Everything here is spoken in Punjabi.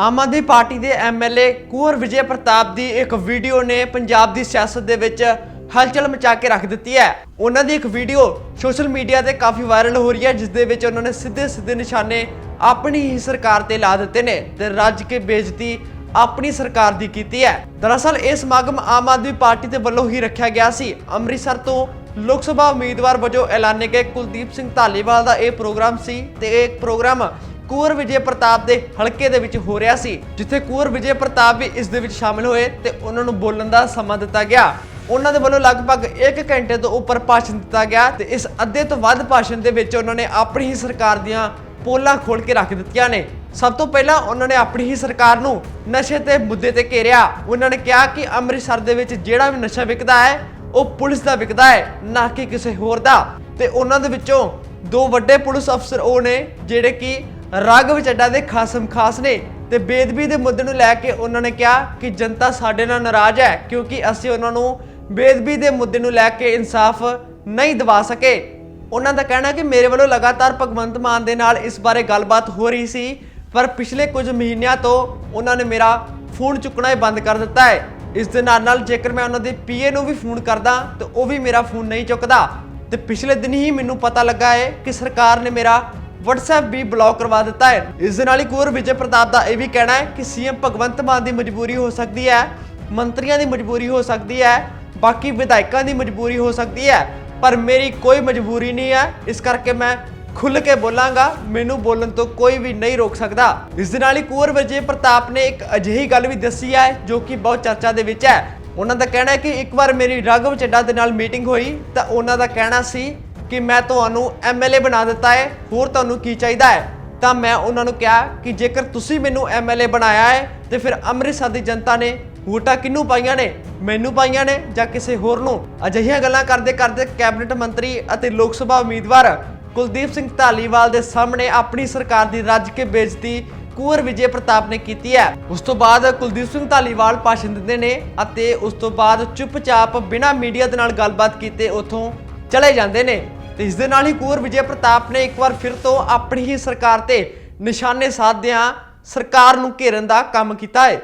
ਆਮ ਆਦਮੀ ਪਾਰਟੀ ਦੇ ਐਮਐਲਏ ਕੁੰਵਰ ਵਿਜੇ ਪ੍ਰਤਾਪ ਦੀ ਇੱਕ ਵੀਡੀਓ ਨੇ ਪੰਜਾਬ ਦੀ ਸਿਆਸਤ ਦੇ ਵਿੱਚ ਹਲਚਲ ਮਚਾ ਕੇ ਰੱਖ ਦਿੱਤੀ ਹੈ। ਉਹਨਾਂ ਦੀ ਇੱਕ ਵੀਡੀਓ ਸੋਸ਼ਲ ਮੀਡੀਆ ਤੇ ਕਾਫੀ ਵਾਇਰਲ ਹੋ ਰਹੀ ਹੈ, ਜਿਸ ਦੇ ਵਿੱਚ ਉਹਨਾਂ ਨੇ ਸਿੱਧੇ ਸਿੱਧੇ ਨਿਸ਼ਾਨੇ ਆਪਣੀ ਹੀ ਸਰਕਾਰ ਤੇ ਲਾ ਦਿੱਤੇ ਨੇ ਤੇ ਰੱਜ ਕੇ ਬੇਇੱਜ਼ਤੀ ਆਪਣੀ ਸਰਕਾਰ ਦੀ ਕੀਤੀ ਹੈ। ਦਰਅਸਲ, ਇਹ ਸਮਾਗਮ ਆਮ ਆਦਮੀ ਪਾਰਟੀ ਦੇ ਵੱਲੋਂ ਹੀ ਰੱਖਿਆ ਗਿਆ ਸੀ। ਅੰਮ੍ਰਿਤਸਰ ਤੋਂ ਲੋਕ ਸਭਾ ਉਮੀਦਵਾਰ ਵਜੋਂ ਐਲਾਨੇ ਗਏ ਕੁਲਦੀਪ ਸਿੰਘ ਧਾਲੀਵਾਲ ਦਾ ਇਹ ਪ੍ਰੋਗਰਾਮ ਸੀ ਤੇ ਇਹ ਪ੍ਰੋਗਰਾਮ ਕੁੰਵਰ ਵਿਜੇ ਪ੍ਰਤਾਪ ਦੇ ਹਲਕੇ ਦੇ ਵਿੱਚ ਹੋ ਰਿਹਾ ਸੀ, ਜਿੱਥੇ ਕੁੰਵਰ ਵਿਜੇ ਪ੍ਰਤਾਪ ਵੀ ਇਸ ਦੇ ਵਿੱਚ ਸ਼ਾਮਿਲ ਹੋਏ ਤੇ ਉਹਨਾਂ ਨੂੰ ਬੋਲਣ ਦਾ ਸਮਾਂ ਦਿੱਤਾ ਗਿਆ। ਉਹਨਾਂ ਦੇ ਵੱਲੋਂ ਲਗਭਗ 1 ਘੰਟੇ ਤੋਂ ਉੱਪਰ ਭਾਸ਼ਣ ਦਿੱਤਾ ਗਿਆ ਤੇ ਇਸ ਅੱਧੇ ਤੋਂ ਵੱਧ ਭਾਸ਼ਣ ਦੇ ਵਿੱਚ ਉਹਨਾਂ ਨੇ ਆਪਣੀ ਹੀ ਸਰਕਾਰ ਦੀਆਂ ਪੋਲਾਂ ਖੋਲ ਕੇ ਰੱਖ ਦਿੱਤੀਆਂ ਨੇ। ਸਭ ਤੋਂ ਪਹਿਲਾਂ ਉਹਨਾਂ ਨੇ ਆਪਣੀ ਹੀ ਸਰਕਾਰ ਨੂੰ ਨਸ਼ੇ ਤੇ ਮੁੱਦੇ ਤੇ ਘੇਰਿਆ। ਉਹਨਾਂ ਨੇ ਕਿਹਾ ਕਿ ਅੰਮ੍ਰਿਤਸਰ ਦੇ ਵਿੱਚ ਜਿਹੜਾ ਵੀ ਨਸ਼ਾ ਵਿਕਦਾ ਹੈ, ਉਹ ਪੁਲਿਸ ਦਾ ਵਿਕਦਾ ਹੈ, ਨਾ ਕਿ ਕਿਸੇ ਹੋਰ ਦਾ। ਤੇ ਉਹਨਾਂ ਦੇ ਵਿੱਚੋਂ ਦੋ ਵੱਡੇ ਪੁਲਿਸ ਅਫਸਰ ਉਹ ਨੇ, ਜਿਹੜੇ ਕਿ ਰਾਘਵ ਚੱਡਾ ਦੇ ਖਾਸਮ ਖਾਸ ਨੇ ਤੇ ਬੇਦਬੀ ਦੇ ਮੁੱਦੇ ਨੂੰ ਲੈ ਕੇ ਉਹਨਾਂ ਨੇ ਕਿਹਾ ਕਿ ਜਨਤਾ ਸਾਡੇ ਨਾਲ ਨਾਰਾਜ਼ ਹੈ ਕਿਉਂਕਿ ਅਸੀਂ ਉਹਨਾਂ ਨੂੰ ਬੇਦਬੀ ਦੇ ਮੁੱਦੇ ਨੂੰ ਲੈ ਕੇ ਇਨਸਾਫ ਨਹੀਂ ਦਿਵਾ ਸਕੇ। ਉਹਨਾਂ ਦਾ ਕਹਿਣਾ ਕਿ ਮੇਰੇ ਵੱਲੋਂ ਲਗਾਤਾਰ ਭਗਵੰਤ ਮਾਨ ਦੇ ਨਾਲ ਇਸ ਬਾਰੇ ਗੱਲਬਾਤ ਹੋ ਰਹੀ ਸੀ, ਪਰ ਪਿਛਲੇ ਕੁਝ ਮਹੀਨਿਆਂ ਤੋਂ ਉਹਨਾਂ ਨੇ ਮੇਰਾ ਫੋਨ ਚੁੱਕਣਾ ਹੀ ਬੰਦ ਕਰ ਦਿੱਤਾ ਹੈ। ਇਸ ਦੇ ਨਾਲ ਨਾਲ ਜੇਕਰ ਮੈਂ ਉਹਨਾਂ ਦੇ ਪੀਏ ਨੂੰ ਵੀ ਫੋਨ ਕਰਦਾ, ਤਾਂ ਉਹ ਵੀ ਮੇਰਾ ਫੋਨ ਨਹੀਂ ਚੁੱਕਦਾ। ਤੇ ਪਿਛਲੇ ਦਿਨ ਹੀ ਮੈਨੂੰ ਪਤਾ ਲੱਗਾ ਹੈ ਕਿ ਸਰਕਾਰ ਨੇ ਮੇਰਾ WhatsApp ਵੀ ਬਲੌਕ ਕਰਵਾ ਦਿੱਤਾ ਹੈ। ਇਸ ਦੇ ਨਾਲ ਹੀ ਕੁੰਵਰ ਵਿਜੇ ਪ੍ਰਤਾਪ ਦਾ ਇਹ ਵੀ ਕਹਿਣਾ ਹੈ ਕਿ ਸੀਐਮ ਭਗਵੰਤ ਮਾਨ ਦੀ ਮਜਬੂਰੀ ਹੋ ਸਕਦੀ ਹੈ, ਮੰਤਰੀਆਂ ਦੀ ਮਜਬੂਰੀ ਹੋ ਸਕਦੀ ਹੈ, ਬਾਕੀ ਵਿਧਾਇਕਾਂ ਦੀ ਮਜਬੂਰੀ ਹੋ ਸਕਦੀ ਹੈ, ਪਰ ਮੇਰੀ ਕੋਈ ਮਜਬੂਰੀ ਨਹੀਂ ਹੈ। ਇਸ ਕਰਕੇ ਮੈਂ ਖੁੱਲ ਕੇ ਬੋਲਾਂਗਾ, ਮੈਨੂੰ ਬੋਲਣ ਤੋਂ ਕੋਈ ਵੀ ਨਹੀਂ ਰੋਕ ਸਕਦਾ। ਇਸ ਦੇ ਨਾਲ ਹੀ ਕੁੰਵਰ ਵਿਜੇ ਪ੍ਰਤਾਪ ਨੇ ਇੱਕ ਅਜਿਹੀ ਗੱਲ ਵੀ ਦੱਸੀ ਹੈ, ਜੋ ਕਿ ਬਹੁਤ ਚਰਚਾ ਦੇ ਵਿੱਚ ਹੈ। ਉਹਨਾਂ ਦਾ ਕਹਿਣਾ ਹੈ ਕਿ ਇੱਕ ਵਾਰ ਮੇਰੀ ਰਾਘਵ ਚੱਡਾ ਦੇ ਨਾਲ ਮੀਟਿੰਗ ਹੋਈ, ਤਾਂ ਉਹਨਾਂ ਦਾ ਕਹਿਣਾ ਸੀ ਕਿ ਮੈਂ ਤੁਹਾਨੂੰ ਐਮਐਲਏ ਬਣਾ ਦਿੱਤਾ ਹੈ, ਹੋਰ ਤੁਹਾਨੂੰ ਕੀ ਚਾਹੀਦਾ ਹੈ? ਤਾਂ ਮੈਂ ਉਹਨਾਂ ਨੂੰ ਕਿਹਾ ਕਿ ਜੇਕਰ ਤੁਸੀਂ ਮੈਨੂੰ ਐਮਐਲਏ ਬਣਾਇਆ ਹੈ, ਤੇ ਫਿਰ ਅੰਮ੍ਰਿਤਸਰ ਦੀ ਜਨਤਾ ਨੇ ਵੋਟਾਂ ਕਿਹਨੂੰ ਪਾਈਆਂ ਨੇ? ਮੈਨੂੰ ਪਾਈਆਂ ਨੇ ਜਾਂ ਕਿਸੇ ਹੋਰ ਨੂੰ? ਅਜਿਹੀਆਂ ਗੱਲਾਂ ਕਰਦੇ ਕਰਦੇ ਕੈਬਨਿਟ ਮੰਤਰੀ ਅਤੇ ਲੋਕ ਸਭਾ ਉਮੀਦਵਾਰ ਕੁਲਦੀਪ ਸਿੰਘ ਧਾਲੀਵਾਲ ਦੇ ਸਾਹਮਣੇ ਆਪਣੀ ਸਰਕਾਰ ਦੀ ਰੱਜ ਕੇ ਬੇਇੱਜ਼ਤੀ ਕੁੰਵਰ ਵਿਜੇ ਪ੍ਰਤਾਪ ਨੇ ਕੀਤੀ ਹੈ। ਉਸ ਤੋਂ ਬਾਅਦ ਕੁਲਦੀਪ ਸਿੰਘ ਧਾਲੀਵਾਲ ਭਾਸ਼ਣ ਦਿੰਦੇ ਨੇ ਅਤੇ ਉਸ ਤੋਂ ਬਾਅਦ ਚੁੱਪਚਾਪ ਬਿਨਾਂ ਮੀਡੀਆ ਦੇ ਨਾਲ ਗੱਲਬਾਤ ਕੀਤੇ ਉੱਥੋਂ ਚਲੇ ਜਾਂਦੇ ਨੇ। ਤੇ ਇਸ ਦੇ ਨਾਲ ਹੀ ਕੁੰਵਰ ਵਿਜੇ ਪ੍ਰਤਾਪ ਨੇ ਇੱਕ ਵਾਰ ਫਿਰ ਤੋਂ ਆਪਣੀ ਹੀ ਸਰਕਾਰ ਤੇ ਨਿਸ਼ਾਨੇ ਸਾਧਦਿਆਂ ਸਰਕਾਰ ਨੂੰ ਘੇਰਨ ਦਾ ਕੰਮ ਕੀਤਾ ਹੈ।